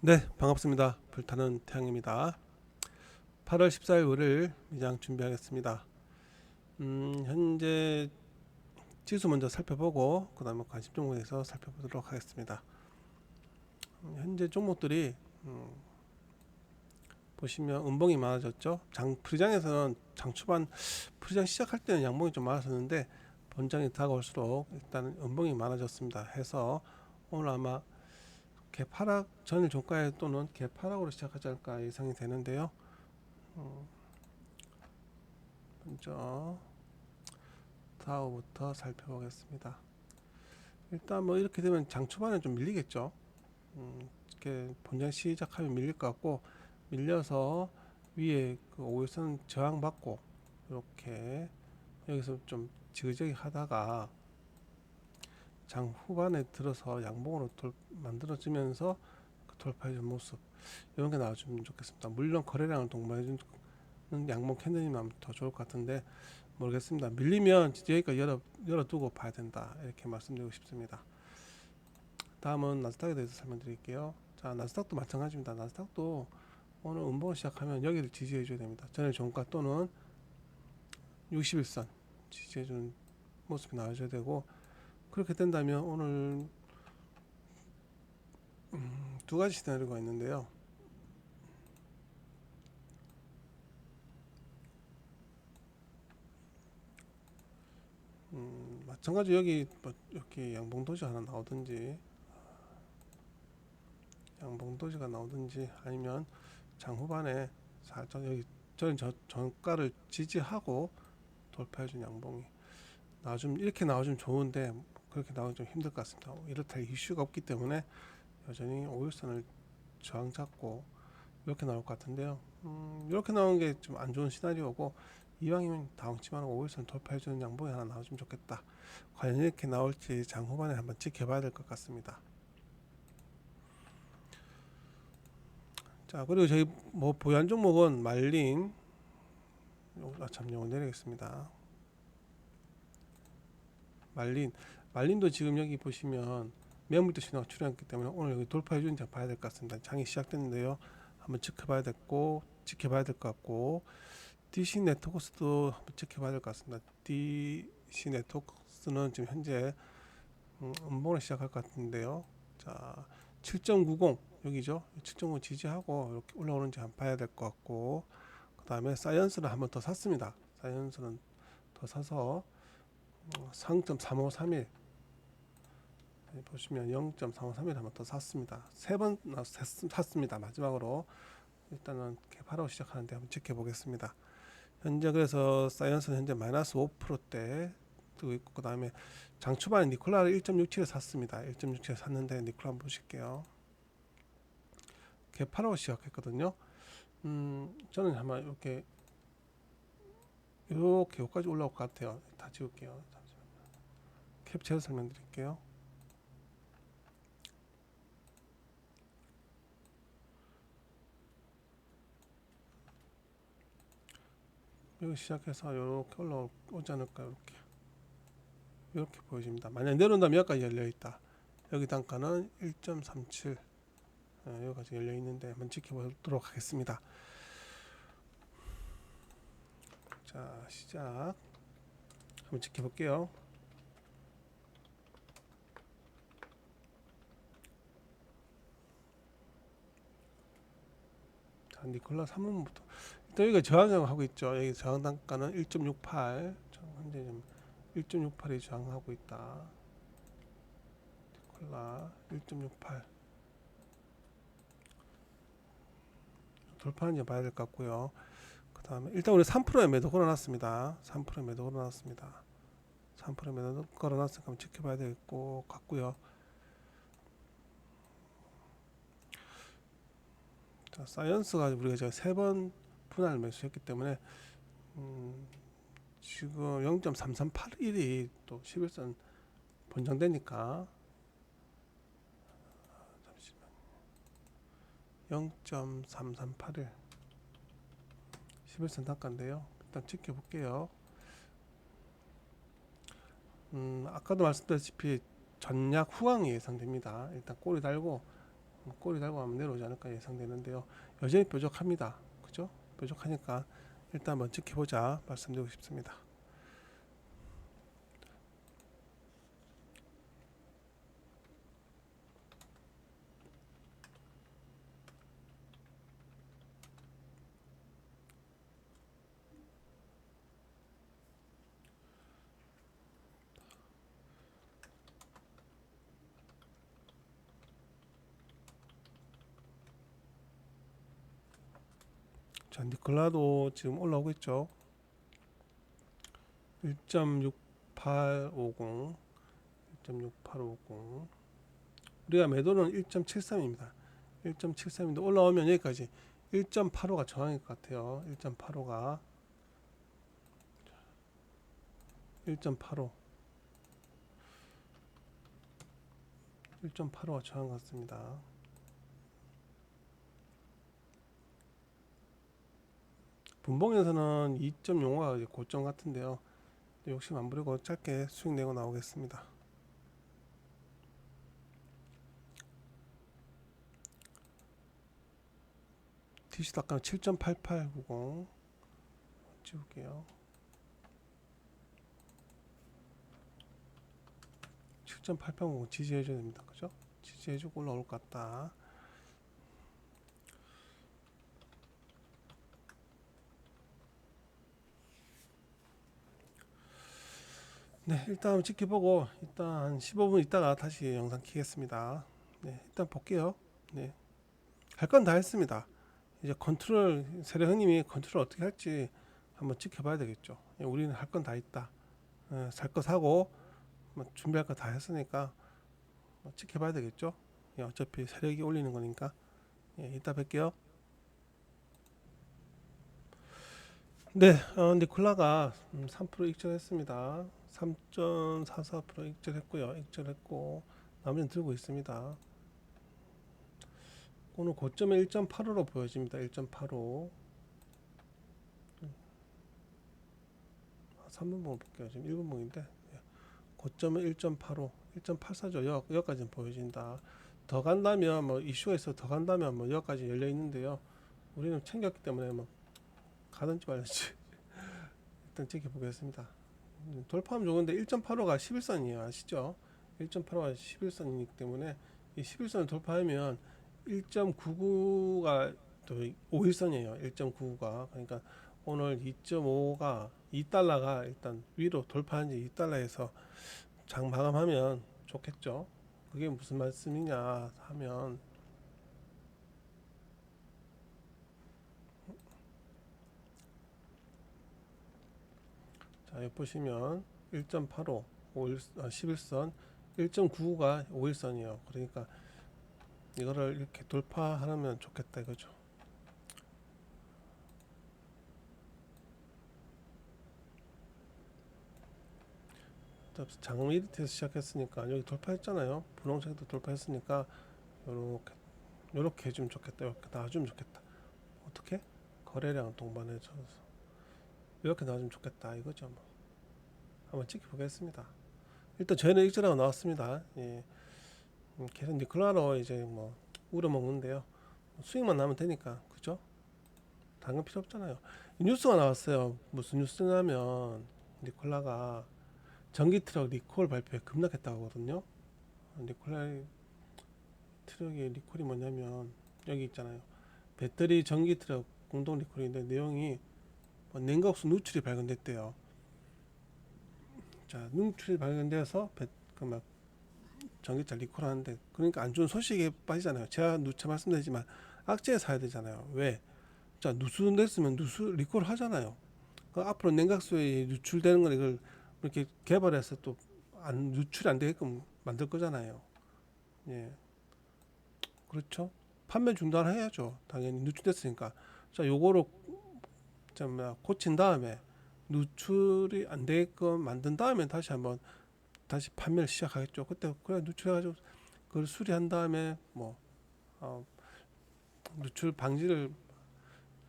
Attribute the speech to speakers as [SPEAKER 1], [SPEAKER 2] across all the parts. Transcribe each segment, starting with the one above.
[SPEAKER 1] 네, 반갑습니다. 불타는 태양입니다. 8월 14일 월요일 미장 준비하겠습니다. 음, 현재 지수 먼저 살펴보고 그 다음에 관심 종목에서 살펴보도록 하겠습니다. 음, 현재 종목들이 음, 보시면 음봉이 많아졌죠. 장 프리장에서는 장 초반 프리장 시작할 때는 양봉이 좀 많았었는데 본장이 다가올수록 일단 음봉이 많아졌습니다. 해서 오늘 아마 개파락 전일 종가에 또는 개파락으로 시작하지 않을까 예상이 되는데요. 음, 먼저 다우부터 살펴보겠습니다. 일단 뭐 이렇게 되면 장 초반에 좀 밀리겠죠. 음, 이렇게 본장 시작하면 밀릴 것 같고 밀려서 위에 그 5일선 저항받고 이렇게 여기서 좀 지그재기 하다가 장 후반에 들어서 양봉으로 돌, 만들어지면서 그 돌파해준 모습 이런 게 나와주면 좋겠습니다. 물론 거래량을 동반해주는 양봉 캔들이면 더 좋을 것 같은데 모르겠습니다. 밀리면 여기까지 열어, 열어두고 봐야 된다 이렇게 말씀드리고 싶습니다. 다음은 나스닥에 대해서 설명드릴게요. 자 나스닥도 마찬가지입니다. 나스닥도 오늘 음봉을 시작하면 여기를 지지해 줘야 됩니다. 전일 종가 또는 61선 지지해 주는 모습이 나와줘야 되고 그렇게 된다면 오늘 음, 두 가지 시나리오가 있는데요. 음, 마찬가지 여기 뭐 이렇게 양봉도지 하나 나오든지 양봉도지가 나오든지 아니면 장 후반에 살짝 여기 저는 저 정가를 지지하고 돌파해준 양봉이 나좀 이렇게 나와주면 좋은데 그렇게 나오기 좀 힘들 것 같습니다. 이렇다 이슈가 없기 때문에 여전히 5일선을 저항 잡고 이렇게 나올 것 같은데요. 음, 이렇게 나오는 게좀 안 좋은 시나리오고 이왕이면 다운치만 5일선 돌파해주는 양봉이 하나 나와주면 좋겠다. 과연 이렇게 나올지 장 후반에 한번 지켜봐야 될 것 같습니다. 자 그리고 저희 뭐 보유한 종목은 말린 아참 영어 내리겠습니다. 말린 말린도 지금 여기 보시면 매물도 신호가 출현했기 때문에 오늘 여기 돌파해 주는지 봐야 될 것 같습니다. 장이 시작됐는데요. 한번 지켜봐야 됐고 지켜봐야 될 것 같고 DC 네트워크스도 한번 지켜봐야 될 것 같습니다. DC 네트워크스는 지금 현재 음, 음봉을 시작할 것 같은데요. 자, 7.90 여기죠. 7.9 지지하고 이렇게 올라오는지 한번 봐야 될 것 같고 그 다음에 사이언스는 한번 더 샀습니다. 사이언스는 더 사서 0.3531 보시면 0.3531 한번 더 샀습니다. 세번 샀습니다. 마지막으로 일단은 개파로 시작하는데 한번 지켜보겠습니다. 현재 그래서 사이언스는 현재 마이너스 5%대 뜨고 있고 그 다음에 장 초반에 니콜라를 1.67에 샀습니다. 1.67에 샀는데 니콜라 한번 보실게요. 개파로 시작했거든요. 음, 저는 아마 이렇게 이렇게 여기까지 올라올 것 같아요. 다 지울게요. 캡처해서 설명드릴게요. 여기 시작해서 이렇게 올라오지 않을까 이렇게 이렇게 보여집니다. 만약 내려온다면 여기까지 열려 있다. 여기 단가는 1.37 네, 여기까지 열려 있는데 한번 지켜보도록 하겠습니다. 자 시작 한번 지켜볼게요. 자, 니콜라 3번부터 일단 여기가 저항하고 있죠. 여기 저항 단가는 1.68 현재 좀 1.68이 저항하고 있다. 니콜라 1.68 돌파하는지 봐야 될 것 같고요. 그 다음에 일단 우리 3%의 매도 걸어놨습니다. 3%의 매도 걸어놨습니다. 3%의 매도 걸어놨으니까 지켜봐야 될 것 같고요. 자, 사이언스가 우리가 제가 세번 분할 매수했기 때문에 음, 지금 0.3381이 또 11선 번정되니까 잠시만 0.3381 11선 단가인데요. 일단 지켜볼게요. 음, 아까도 말씀드렸다시피 전략 후강이 예상됩니다. 일단 꼬리 달고 음, 꼬리 달고 하면 내려오지 않을까 예상되는데요. 여전히 뾰족합니다. 그죠? 뾰족하니까 일단 한번 지켜보자 말씀드리고 싶습니다. 자, 니콜라도 지금 올라오고 있죠. 1.6850, 1.6850. 우리가 매도는 1.73입니다. 1.73인데 올라오면 여기까지 1.85가 저항일 것 같아요. 1.85가 1.85 1.85가 저항 같습니다. 분봉에서는 2.05가 고점 같은데요. 욕심 안 부리고 짧게 수익 내고 나오겠습니다. 닷감 7.8890 찍을게요. 7.8890 지지해줘야 됩니다. 그죠? 지지해주고 올라올 것 같다. 네, 일단 지켜보고 일단 한 15분 있다가 다시 영상 키겠습니다. 네, 일단 볼게요. 네, 할 건 다 했습니다. 이제 컨트롤 세례 형님이 컨트롤 어떻게 할지 한번 지켜봐야 되겠죠. 예, 우리는 할 건 다 있다. 예, 살거 사고 뭐 준비할 거 다 했으니까 뭐 지켜봐야 되겠죠. 예, 어차피 세력이 올리는 거니까. 예, 이따 뵐게요. 네, 어, 니콜라가 음, 3% 익절했습니다. 3.44% 익절했고요. 익절했고 나머지는 들고 있습니다. 오늘 고점에 1.85로 보여집니다. 1.85. 3분봉 볼게요. 지금 1분봉인데 고점은 1.85, 1.84죠. 여, 여기까지는 보여진다. 더 간다면 뭐 이슈가 있어 더 간다면 뭐 여기까지 열려 있는데요. 우리는 챙겼기 때문에 뭐 가든지 말든지 일단 지켜보겠습니다. 음, 돌파하면 좋은데 1.85가 11선이에요. 아시죠? 1.85가 11선이기 때문에 이 11선을 돌파하면 1.99가 또 5일선이에요. 1.99가 그러니까 오늘 2.5가 2달러가 일단 위로 돌파한 지 2달러에서 장 마감하면 좋겠죠. 그게 무슨 말씀이냐 하면 자, 여기 보시면 1.85 5일, 아, 11선 1.99가 5일선이에요. 그러니까 이거를 이렇게 돌파하면 좋겠다 이거죠. 장미 밑에서 시작했으니까 여기 돌파했잖아요. 분홍색도 돌파했으니까 요렇게 요렇게 해주면 좋겠다. 이렇게 나와주면 좋겠다. 어떻게? 거래량 동반해줘서 이렇게 나와주면 좋겠다 이거죠. 뭐. 한번 지켜보겠습니다. 일단 저희는 익절하고 나왔습니다. 예. 음, 계속 니콜라로 이제 뭐 우려 먹는데요. 수익만 나면 되니까 그죠? 건 필요 없잖아요. 이 뉴스가 나왔어요. 무슨 뉴스냐면 니콜라가 전기 트럭 리콜 발표에 급락했다고 하거든요. 니콜라 트럭의 리콜이 뭐냐면 여기 있잖아요. 배터리 전기 트럭 공동 리콜인데 내용이 뭐 냉각수 누출이 발견됐대요. 자, 누출이 발견돼서 그막 전기차 리콜하는데 그러니까 안 좋은 소식에 빠지잖아요. 제가 누차 말씀드리지만 악재에 사야 되잖아요. 왜? 자 누수됐으면 누수 리콜 하잖아요. 그 앞으로 냉각수에 누출되는 걸 이걸 이렇게 개발해서 또 안 누출이 안 되게끔 만들 거잖아요. 예, 그렇죠. 판매 중단해야죠. 당연히 누출됐으니까. 자 요거로 자 뭐야 고친 다음에 누출이 안 되게끔 만든 다음에 다시 한번 다시 판매를 시작하겠죠. 그때 그래 누출해가지고 그걸 수리한 다음에 뭐 어, 누출 방지를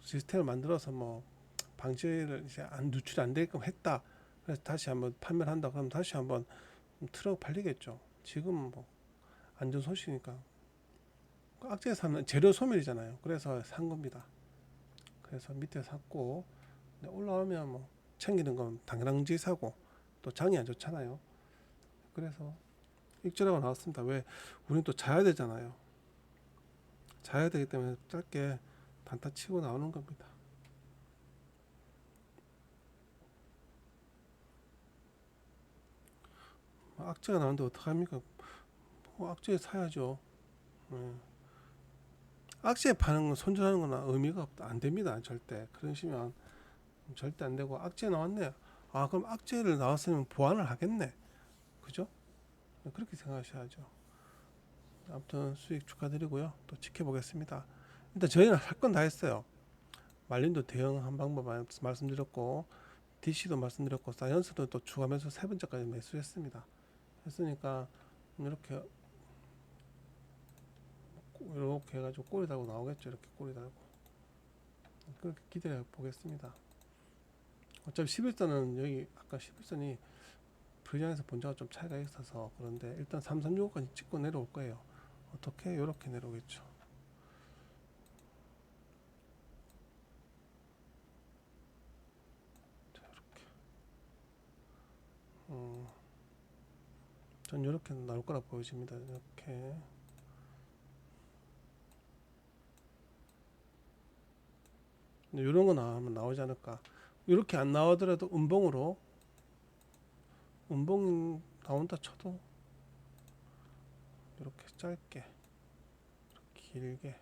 [SPEAKER 1] 시스템을 만들어서 뭐 방지를 이제 안 누출이 안 되게끔 했다. 그래서 다시 한번 판매를 한다. 그럼 다시 한번 트럭 팔리겠죠. 지금 뭐 안전 소식이니까 악재 사는 재료 소멸이잖아요. 그래서 산 겁니다. 그래서 밑에 샀고 올라오면 뭐 챙기는 건 당연한지 사고 또 장이 안 좋잖아요. 그래서 익절하고 나왔습니다. 왜 우리는 또 자야 되잖아요. 자야 되기 때문에 짧게 단타 치고 나오는 겁니다. 뭐 악재가 나오는데 어떡합니까? 뭐 악재 사야죠. 예. 악재 파는 건 손절하는 거나 의미가 없다. 안 됩니다. 절대. 그러시면 절대 안 되고 악재 나왔네. 아 그럼 악재를 나왔으면 보완을 하겠네. 그죠? 그렇게 생각하셔야죠. 아무튼 수익 축하드리고요. 또 지켜보겠습니다. 일단 저희는 할 건 다 했어요. 말린도 대응한 방법 말- 말씀드렸고 DC도 말씀드렸고 사이언스도 또 추가하면서 세 번째까지 매수했습니다. 했으니까 이렇게 이렇게 해가지고 꼬리 달고 나오겠죠. 이렇게 꼬리 달고 그렇게 기대해 보겠습니다. 어차피 11선은 여기 아까 11선이 불장에서 본자가 좀 차이가 있어서 그런데 일단 3365까지 찍고 내려올 거예요. 어떻게 이렇게 내려오겠죠. 자 이렇게. 음, 전 이렇게 나올 거라 보여집니다. 이렇게. 이런 거 나오면 나오지 않을까. 이렇게 안 나오더라도 음봉으로 음봉 나온다 쳐도 이렇게 짧게 길게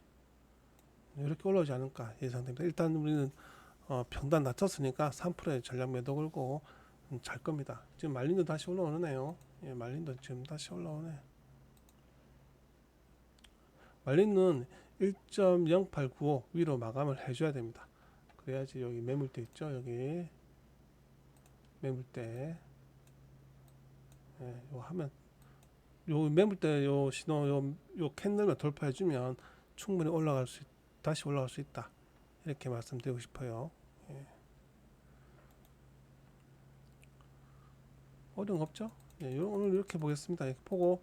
[SPEAKER 1] 이렇게 올라오지 않을까 예상됩니다. 일단 우리는 어, 평단 낮췄으니까 3%의 전략 매도 걸고 음, 잘 겁니다. 지금 말린도 다시 올라오네요. 예, 말린도 지금 다시 올라오네. 말린은 1.0895 위로 마감을 해줘야 됩니다. 그래야지 여기 매물대 있죠? 여기. 매물대 예, 요 하면. 요 매물대 요 신호 요, 요 캔들만 돌파해 주면 충분히 올라갈 수 있, 다시 올라갈 수 있다. 이렇게 말씀드리고 싶어요. 예. 어려운 거 없죠? 예, 요, 오늘 이렇게 보겠습니다. 이렇게 보고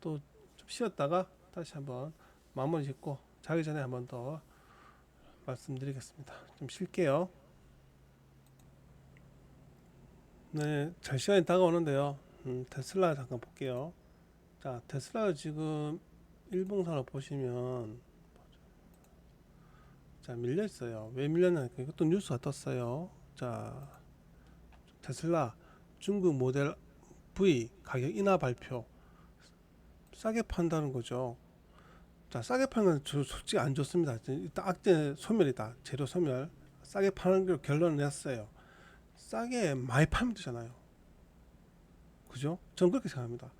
[SPEAKER 1] 또 좀 쉬었다가 다시 한번 마무리 짓고 자기 전에 한번 더 말씀드리겠습니다. 좀 쉴게요. 네, 잘 시간이 다가오는데요. 음, 테슬라 잠깐 볼게요. 자, 테슬라 지금 일봉선을 보시면 자 밀려 있어요. 왜 밀렸냐? 이것도 뉴스가 떴어요. 자, 테슬라 중국 모델 V 가격 인하 발표 싸게 판다는 거죠. 자 싸게 파는 건저 솔직히 안 좋습니다. 일단 악재 소멸이다. 재료 소멸. 싸게 파는 걸 결론을 냈어요. 싸게 많이 팔면 되잖아요. 그죠? 저는 그렇게 생각합니다.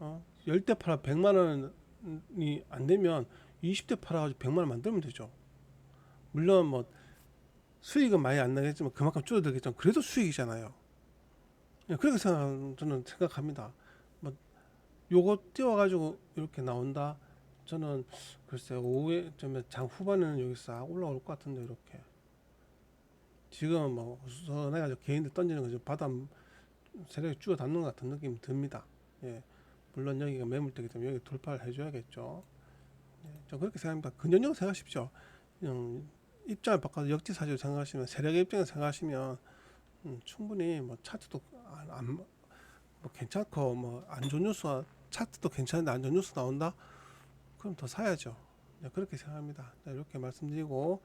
[SPEAKER 1] 어, 10대 팔아 100만 원이 안 되면 20대 팔아가지고 100만 원 만들면 되죠. 물론 뭐 수익은 많이 안 나겠지만 그만큼 줄어들겠지만 그래도 수익이잖아요. 예, 그렇게 생각 저는 생각합니다. 뭐 요거 띄워가지고 이렇게 나온다. 저는 글쎄요 오후에 좀장 후반에는 여기 싹 올라올 것 같은데 이렇게 지금 뭐 우선해가지고 개인들 던지는 거죠 바다 세력이 쭈어 닿는 것 같은 느낌이 듭니다. 예, 물론 여기가 매물대기 때문에 여기 돌파를 해줘야겠죠. 예, 저 그렇게 생각합니다. 근전적으로 생각하십시오. 그냥 입장을 바꿔서 역지사지로 생각하시면 세력의 입장에서 생각하시면 음, 충분히 뭐 차트도 안, 안, 뭐 괜찮고 뭐 안 좋은 뉴스와 차트도 괜찮은데 안 좋은 뉴스 나온다? 그럼 더 사야죠. 네, 그렇게 생각합니다. 네, 이렇게 말씀드리고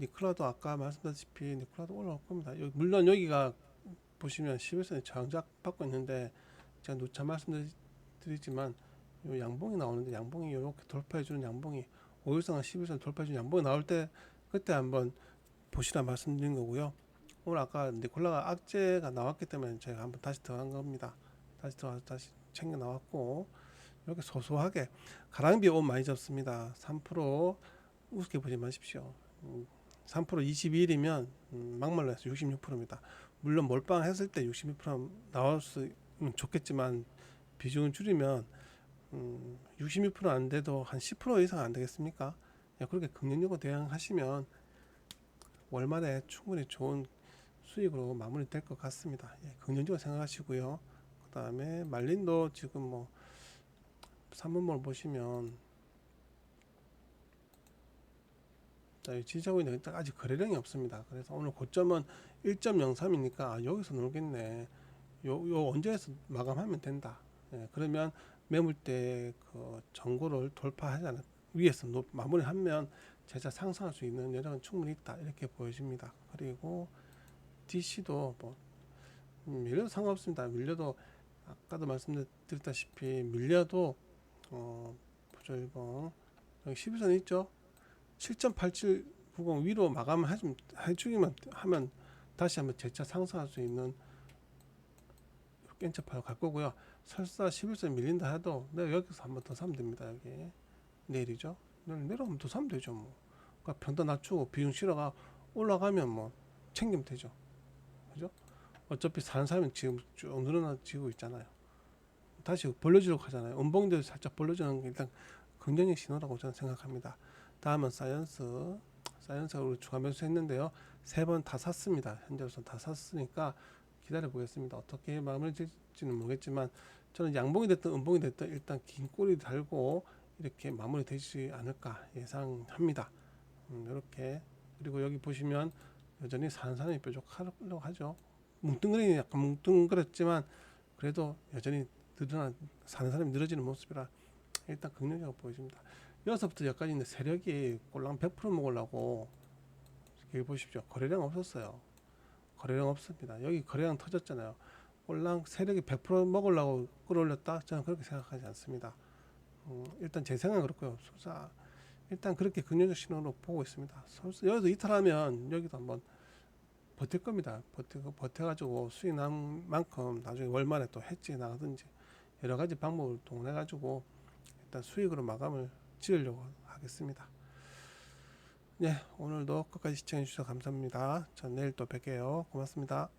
[SPEAKER 1] 니클라도 아까 말씀드렸다시피 니클라도 올라올 겁니다. 물론 여기가 보시면 11선에 저항작 받고 있는데 제가 누차 말씀드리지만 요 양봉이 나오는데 양봉이 이렇게 돌파해 주는 양봉이 5일선과 11선 돌파해 주는 양봉이 나올 때 그때 한번 보시라 말씀드린 거고요. 오늘 아까 니콜라가 악재가 나왔기 때문에 제가 한번 다시 들어간 겁니다. 다시 들어가서 다시 챙겨 나왔고 이렇게 소소하게 가랑비 옷 많이 접습니다. 3% 우습게 보지 마십시오. 음, 3% 22일이면 음, 막말로 해서 66%입니다. 물론 몰빵 했을 때 66% 나올 수 음, 좋겠지만 비중을 줄이면 음, 66%안 돼도 한 10% 이상 안 되겠습니까? 야, 그렇게 긍정적으로 대응하시면 월말에 충분히 좋은 수익으로 마무리될 것 같습니다. 예, 긍정적으로 생각하시고요. 그 다음에 말린도 지금 뭐 3번만 보시면 자, 지지하고 있는 데 아직 거래량이 없습니다. 그래서 오늘 고점은 1.03이니까 아, 여기서 놀겠네. 요, 요 언제에서 마감하면 된다. 예, 그러면 매물 때그 정고를 돌파하지 않을 위에서 높, 마무리하면 제자 상승할 수 있는 여력은 충분히 있다 이렇게 보여집니다. 그리고 DC도 뭐 음, 밀려도 상관없습니다. 밀려도 아까도 말씀드렸다시피 밀려도 어 보조 일봉 여기 11선 있죠? 7.8790 위로 마감을 해주, 해주기만 하면 다시 한번 재차 상승할 수 있는 깬처파로 갈 거고요. 설사 11선 밀린다 해도 내가 여기서 한번 더 사면 됩니다. 여기 내일이죠. 내일 내려오면 더 사면 되죠. 뭐. 그러니까 변도 낮추고 비중 실어가 올라가면 뭐 챙기면 되죠. 그죠? 어차피 사는 사람은 지금 쭉 늘어나지고 있잖아요. 다시 벌려지려고 하잖아요. 음봉대도 살짝 벌려지는 게 일단 긍정의 신호라고 저는 생각합니다. 다음은 사이언스. 사이언스가 우리 추가 매수 했는데요. 세 번 다 샀습니다. 현재로서 다 샀으니까 기다려 보겠습니다. 어떻게 마무리 될지는 모르겠지만 저는 양봉이 됐든 음봉이 됐든 일단 긴 꼬리 달고 이렇게 마무리 되지 않을까 예상합니다. 음, 이렇게 그리고 여기 보시면 여전히 사람이 뾰족하려고 하죠. 뭉뚱그리니 약간 뭉뚱그렸지만 그래도 여전히 늘어나 사는 사람이 늘어지는 모습이라 일단 긍정적으로 보여집니다. 여기서부터 여기까지 있는 세력이 꼴랑 100% 먹으려고 여기 보십시오. 거래량 없었어요. 거래량 없습니다. 여기 거래량 터졌잖아요. 꼴랑 세력이 100% 먹으려고 끌어올렸다? 저는 그렇게 생각하지 않습니다. 음, 일단 제 생각은 그렇고요. 소사 일단 그렇게 긍정적 신호로 보고 있습니다. 여기서 이탈하면 여기도 한번 버틸 겁니다. 버티고 버텨가지고 수익 난 만큼 나중에 월말에 또 해지 나가든지 여러 가지 방법을 동원해 가지고 일단 수익으로 마감을 지으려고 하겠습니다. 네, 오늘도 끝까지 시청해 주셔서 감사합니다. 전 내일 또 뵐게요. 고맙습니다.